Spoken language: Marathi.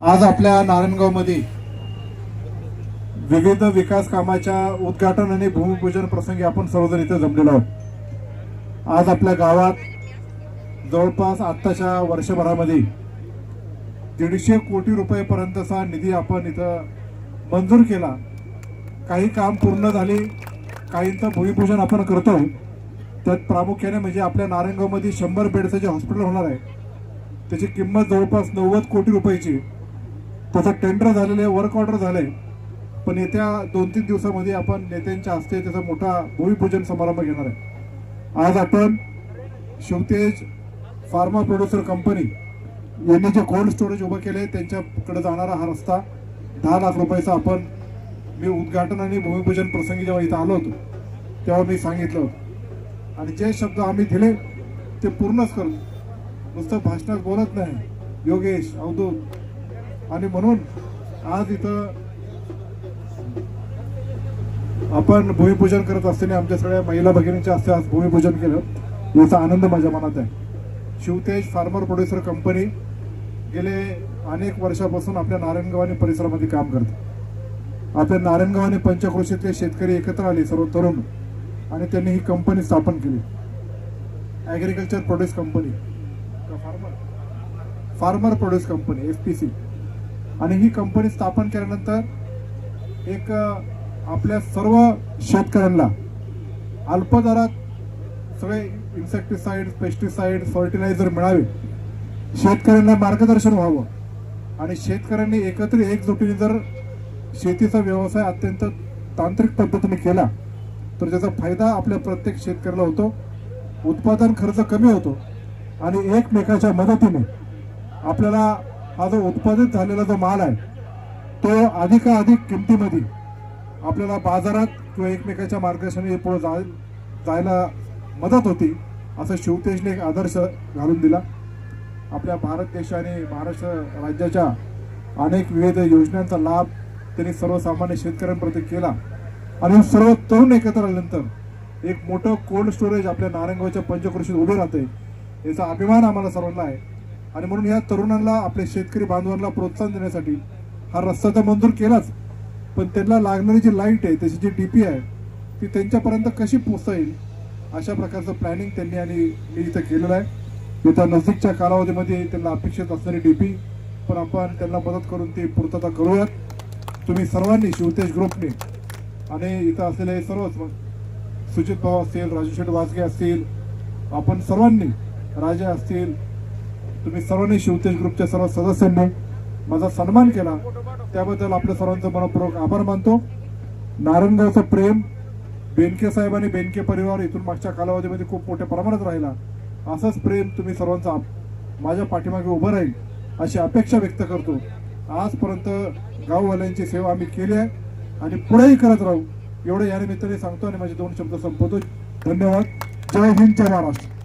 आज आपल्या नारायणगावमध्ये विविध विकास कामाच्या उद्घाटन आणि भूमिपूजन प्रसंगी आपण सर्वजण इथे जमलेलो आहोत. आज आपल्या गावात जवळपास आत्ताच्या वर्षभरामध्ये दीडशे कोटी रुपयेपर्यंतचा निधी आपण इथं मंजूर केला. काही काम पूर्ण झाले काहींचं भूमिपूजन आपण करतो. त्यात प्रामुख्याने म्हणजे आपल्या नारायणगावमध्ये शंभर बेडचं जे हॉस्पिटल होणार आहे त्याची किंमत जवळपास नव्वद कोटी रुपयाची. त्याचं टेंडर झालेलं आहे वर्क ऑर्डर झालंय. पण येत्या दोन तीन दिवसामध्ये आपण नेत्यांच्या हस्ते त्याचा मोठा भूमिपूजन समारंभ घेणार आहे. आज आपण शिवतेज फार्मा प्रोड्युसर कंपनी यांनी जे कोल्ड स्टोरेज उभं केले त्यांच्याकडे जाणारा हा रस्ता दहा लाख रुपयाचा आपण मी उद्घाटन आणि भूमिपूजन प्रसंगी जेव्हा इथं आलो होतो तेव्हा मी सांगितलं होतं. आणि जे शब्द आम्ही दिले ते पूर्णच करू नुसतं भाषणात बोलत नाही. योगेश अवधूत आणि म्हणून आज इथं आपण भूमिपूजन करत असताना आमच्या सगळ्या महिला भगिनींच्या हस्ते आज भूमिपूजन केलं. याचा आनंद माझ्या मनात आहे. शिवतेज फार्मर प्रोड्युसर कंपनी गेले अनेक वर्षापासून आपल्या नारायणगाव परिसरामध्ये काम करते. आपल्या नारायणगाव आणि पंचक्रोशीतले शेतकरी एकत्र आले सर्व तरुण. आणि त्यांनी ही कंपनी स्थापन केली. Agriculture produce company farmer farmer produce company F P C आणि ही कंपनी स्थापन केल्यानंतर एक आपल्या सर्व शेतकऱ्यांना अल्प दरात सगळे इन्सेक्टिसाइड पेस्टिसाइड फर्टिलायझर मिळावे शेतकऱ्यांना मार्गदर्शन व्हावं आणि शेतकऱ्यांनी एकत्रित एकजुटीने जर शेतीचा व्यवसाय अत्यंत तांत्रिक पद्धतीने केला तर त्याचा फायदा आपल्या प्रत्येक शेतकऱ्याला होतो. उत्पादन खर्च कमी होतो आणि एकमेकाच्या मदतीने आपल्याला हा जो उत्पादित झालेला जो माल आहे तो अधिकाधिक किमतीमध्ये आपल्याला बाजारात किंवा एकमेकाच्या मार्गदर्शनाने पुढे जाय जायला मदत होती असं शिवतेजने एक आदर्श घालून दिला. आपल्या भारत देशाने महाराष्ट्र राज्याच्या अनेक विविध योजनांचा लाभ त्यांनी सर्वसामान्य शेतकऱ्यांप्रती केला. आणि सर्व तरुण एकत्र आल्यानंतर एक मोठं कोल्ड स्टोरेज आपल्या नारायणगावच्या पंचकृषीत उभे राहते याचा अभिमान आम्हाला सर्वांना आहे. आणि म्हणून या तरुणांना आपल्या शेतकरी बांधवांना प्रोत्साहन देण्यासाठी हा रस्ता तर मंजूर केलाच पण त्यांना लागणारी जी लाइट आहे त्याची जी डीपी आहे ती त्यांच्यापर्यंत कशी पोचता येईल अशा प्रकारचं प्लॅनिंग त्यांनी आणि मी इथं केलेलं आहे. येत्या नजीकच्या कालावधीमध्ये त्यांना अपेक्षित असणारी डी पी पण आपण त्यांना मदत करून ती पूर्तता करूयात. तुम्ही सर्वांनी शिवतेश ग्रुपने आणि इथं असलेले सर्वच मग सुजित भाऊ असतील राजू शेठ वाजगे असतील आपण सर्वांनी राजे असतील तुम्ही सर्वांनी शिवतेज ग्रुपच्या सर्व सदस्यांनी माझा सन्मान केला. त्याबद्दल आपल्या सर्वांचं मनपूर्वक आभार मानतो. नारायणगावचं प्रेम बेनके साहेब आणि बेनके परिवार इथून मागच्या कालावधीमध्ये खूप मोठ्या प्रमाणात राहिला. असंच प्रेम तुम्ही सर्वांचा माझ्या पाठीमागे उभं राहील अशी अपेक्षा व्यक्त करतो. आजपर्यंत गाववाल्यांची सेवा आम्ही केली आहे आणि पुढेही करत राहू. एवढं या निमित्ताने सांगतो आणि माझे दोन शब्द संपवतो. धन्यवाद. जय हिंद जय महाराष्ट्र.